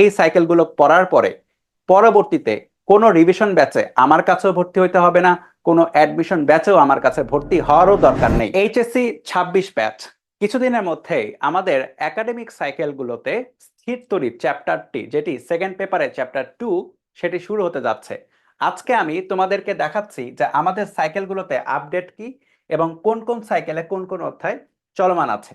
এই সাইকেলগুলো পড়ার পরে পরবর্তীতে কোনো রিভিশন ব্যাচে আমার কাছেও ভর্তি হইতে হবে না, কোনো অ্যাডমিশন ব্যাচেও আমার কাছে ভর্তি হওয়ারও দরকার নেই। এইচএসসি ছাব্বিশ ব্যাচ কিছুদিনের মধ্যেই আমাদের একাডেমিক সাইকেলগুলোতে স্থির তড়িৎ চ্যাপ্টারটি যেটি সেকেন্ড পেপারে চ্যাপ্টার টু সেটি শুরু হতে যাচ্ছে। আজকে আমি তোমাদেরকে দেখাচ্ছি যে আমাদের সাইকেলগুলোতে আপডেট কি এবং কোন কোন সাইকেলে কোন কোন অধ্যায় চলমান আছে।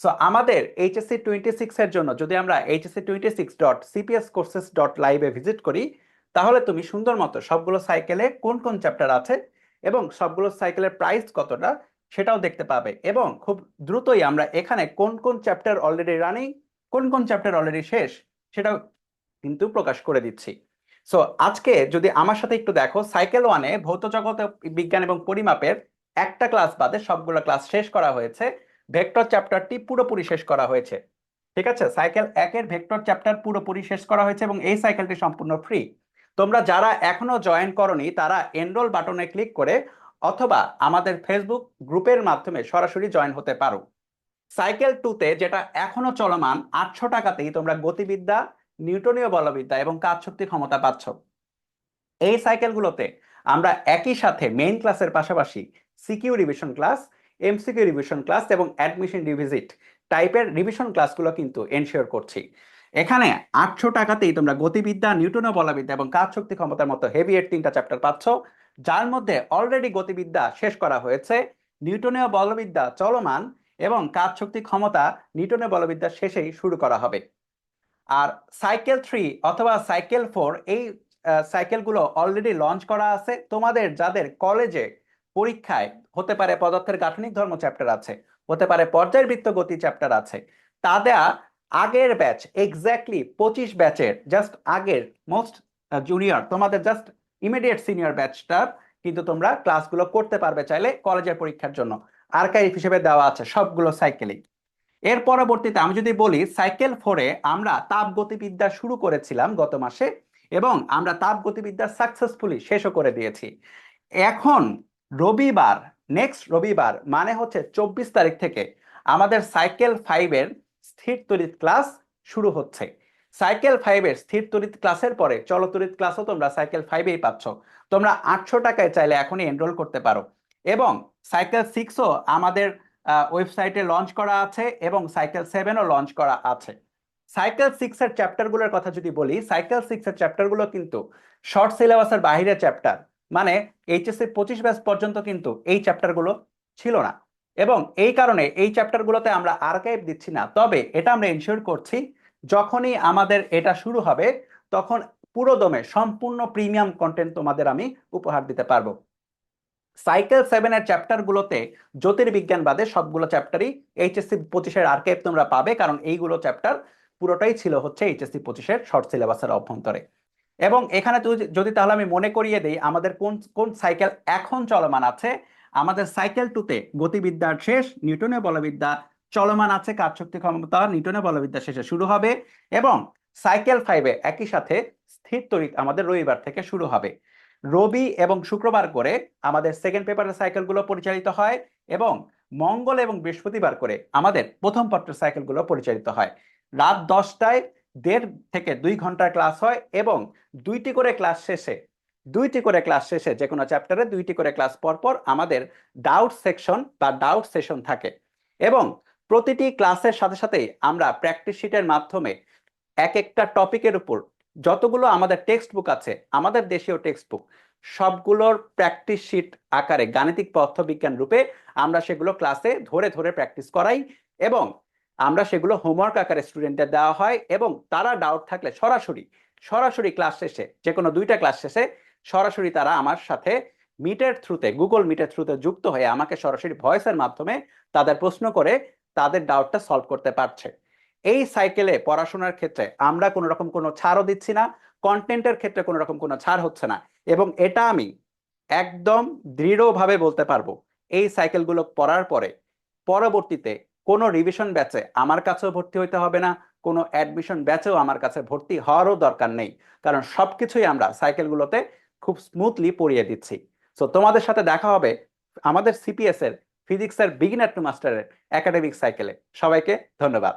সো আমাদের এইচএসসি টোয়েন্টি সিক্সের জন্য যদি আমরা HSC twenty six dot CPS courses dot লাইভে ভিজিট করি, তাহলে তুমি সুন্দর মতো সবগুলো সাইকেলে কোন কোন চ্যাপ্টার আছে এবং সবগুলো সাইকেলের প্রাইস কতটা সেটাও দেখতে পাবে এবং খুব দ্রুতই আমরা এখানে কোন কোন চ্যাপ্টার অলরেডি রানিং কোন কোন চ্যাপ্টার অলরেডি শেষ সেটাও কিন্তু প্রকাশ করে দিচ্ছি। সো আজকে যদি আমার সাথে একটু দেখো সাইকেল ওয়ানে ভৌত জগতে বিজ্ঞান এবং পরিমাপের একটা ক্লাস বাদে সবগুলো ক্লাস শেষ করা হয়েছে। ভেক্টর চ্যাপ্টারটি পুরোপুরি শেষ করা হয়েছে। ঠিক আছে? সাইকেল একের ভেক্টর চ্যাপ্টার পুরোপুরি শেষ করা হয়েছে এবং এই সাইকেলটি সম্পূর্ণ ফ্রি। তোমরা যারা এখনও জয়েন করনি, তারা এনরোল বাটনে ক্লিক করে অথবা আমাদের ফেসবুক গ্রুপের মাধ্যমে সরাসরি জয়েন হতে পারো। সাইকেল টুতে যেটা এখনও চলমান, আটশো টাকাতেই তোমরা গতিবিদ্যা, নিউটনীয় বলবিদ্যা এবং কাজ শক্তি ক্ষমতা পাচ্ছ। এই সাইকেলগুলোতে আমরা একই সাথে মেইন ক্লাসের পাশাপাশি CQ revision class MCQ revision class এবং অ্যাডমিশন রিভিজিট টাইপের রিভিশন ক্লাসগুলো কিন্তু এনশিওর করছি। এখানে আটশো টাকাতেই তোমরা গতিবিদ্যা নিউটনীয় বলবিদ্যা এবং কাজ শক্তি ক্ষমতার মতো হেভি এর তিনটা চ্যাপ্টার পাচ্ছ। যার মধ্যে অলরেডি গতিবিদ্যা শেষ করা হয়েছে নিউটনীয় বলবিদ্যা চলমান এবং কাজ শক্তি ক্ষমতা নিউটনীয় বলবিদ্যা শেষেই শুরু করা হবে। আর সাইকেল থ্রি অথবা সাইকেল ফোর এই সাইকেলগুলো অলরেডি লঞ্চ করা আছে। তোমাদের যাদের কলেজে পরীক্ষায় হতে পারে পদার্থের গাঠনিক ধর্ম চ্যাপ্টার আছে, হতে পারে পর্যায়বৃত্ত গতি চ্যাপ্টার আছে। তা তাদের আগের ব্যাচ এক্স্যাক্টলি পঁচিশ ব্যাচের জাস্ট আগের মোস্ট জুনিয়র তোমাদের জাস্ট ইমিডিয়েট সিনিয়র ব্যাচটা কিন্তু তোমরা ক্লাসগুলো করতে পারবে চাইলে কলেজের পরীক্ষার জন্য। আর্কাইভ হিসেবে দেওয়া আছে সবগুলো সাইকেলই এর পরবর্তীতে আমি যদি বলি সাইকেল ফোরে আমরা তাপ গতিবিদ্যা শুরু করেছিলাম গত মাসে এবং আমরা তাপ গতিবিদ্যা সাকসেসফুলি শেষও করে দিয়েছি। এখন রবিবার নেক্সট রবিবার মানে হচ্ছে চব্বিশ তারিখ থেকে আমাদের সাইকেল ফাইভের স্থির তড়িৎ ক্লাস শুরু হচ্ছে। সাইকেল ফাইভের স্থির তড়িৎ ক্লাসের পরে চলতড়িৎ ক্লাসও তোমরা সাইকেল ফাইভেই পাচ্ছ। তোমরা আটশো টাকায় চাইলে এখনই এনরোল করতে পারো। এবং সাইকেল সিক্সও আমাদের ওয়েবসাইটে লঞ্চ করা আছে এবং সাইকেল সেভেনও লঞ্চ করা আছে। সাইকেল সিক্স এর চ্যাপ্টারগুলোর কথা যদি বলি সাইকেল সিক্স এর চ্যাপ্টারগুলো কিন্তু শর্ট সিলেবাসের বাহিরে চ্যাপ্টার মানে এইচএসসি পঁচিশ ব্যাচ পর্যন্ত কিন্তু এই চ্যাপ্টারগুলো ছিল না। এবং এই কারণে এই চ্যাপ্টারগুলোতে আমরা আর্কাইভ দিচ্ছি না। তবে এটা আমরা এনশিওর করছি, যখনই আমাদের এটা শুরু হবে, তখন পুরো দমে সম্পূর্ণ প্রিমিয়াম কন্টেন্ট তোমাদের আমি উপহার দিতে পারব। সাইকেল সেভেনের চ্যাপ্টারগুলোতে জ্যোতির্বিজ্ঞান বাদে সবগুলো চ্যাপ্টারই এইচএসসি পঁচিশের আর্কাইভ তোমরা পাবে, কারণ এইগুলো চ্যাপ্টার পুরোটাই ছিল হচ্ছে এইচএসসি পঁচিশের শর্ট সিলেবাসের অভ্যন্তরে। এবং এখানে যদি তাহলে আমি মনে করিয়ে দিই, আমাদের কোন কোন সাইকেল এখন চলমান আছে? আমাদের সাইকেল টুতে গতিবিদ্যার শেষ, নিউটনের বলবিদ্যা চলমান আছে কাজ শক্তি ক্ষমতা, নিউটনের বলবিদ্যা শেষে শুরু হবে এবং সাইকেল ফাইভে একই সাথে স্থির তড়িৎ আমাদের রবিবার থেকে শুরু হবে। রবি এবং শুক্রবার করে আমাদের সেকেন্ড পেপারের সাইকেলগুলো পরিচালিত হয় এবং মঙ্গল এবং বৃহস্পতিবার করে আমাদের প্রথম পত্রের সাইকেলগুলো পরিচালিত হয়। রাত দশটায় দেড় থেকে দুই ঘণ্টার ক্লাস হয় এবং দুইটি করে ক্লাস শেষে, দুইটি করে ক্লাস শেষে, যে কোনো চ্যাপ্টারে দুইটি করে ক্লাস পরপর আমাদের ডাউট সেকশন বা ডাউট সেশন থাকে। এবং প্রতিটি ক্লাসের সাথে সাথেই আমরা প্র্যাকটিস শিটের মাধ্যমে এক একটা টপিকের উপর যতগুলো আমাদের টেক্সট বুক আছে, আমাদের দেশীয় টেক্সট বুক সবগুলোর প্র্যাকটিস শিট আকারে গাণিতিক পদার্থবিজ্ঞান রূপে আমরা সেগুলো ক্লাসে ধরে ধরে প্র্যাকটিস করাই এবং আমরা সেগুলো হোমওয়ার্ক আকারে স্টুডেন্টদের দেওয়া হয় এবং তারা ডাউট থাকলে সরাসরি সরাসরি ক্লাস শেষে যে কোনো দুইটা ক্লাস শেষে সরাসরি তারা আমার সাথে মিটের থ্রুতে গুগল মিটের থ্রুতে যুক্ত হয়ে আমাকে সরাসরি ভয়েসের মাধ্যমে তাদের প্রশ্ন করে তাদের ডাউটটা সলভ করতে পারছে। এই সাইকেলে পড়াশোনার ক্ষেত্রে আমরা কোনো রকম কোনো ছাড়ও দিচ্ছি না কন্টেন্টের ক্ষেত্রে কোনো রকম কোনো ছাড় হচ্ছে না এবং এটা আমি একদম দৃঢ়ভাবে বলতে পারব। এই সাইকেলগুলো পড়ার পরে পরবর্তীতে কোনো রিভিশন ব্যাচে আমার কাছেও ভর্তি হইতে হবে না, কোনো অ্যাডমিশন ব্যাচেও আমার কাছে ভর্তি হওয়ারও দরকার নেই। কারণ সব কিছুই আমরা সাইকেলগুলোতে খুব স্মুথলি পড়িয়ে দিচ্ছি। সো তোমাদের সাথে দেখা হবে আমাদের সিপিএস এর ফিজিক্সের বিগিনার টু মাস্টারের একাডেমিক সাইকেলে সবাইকে ধন্যবাদ।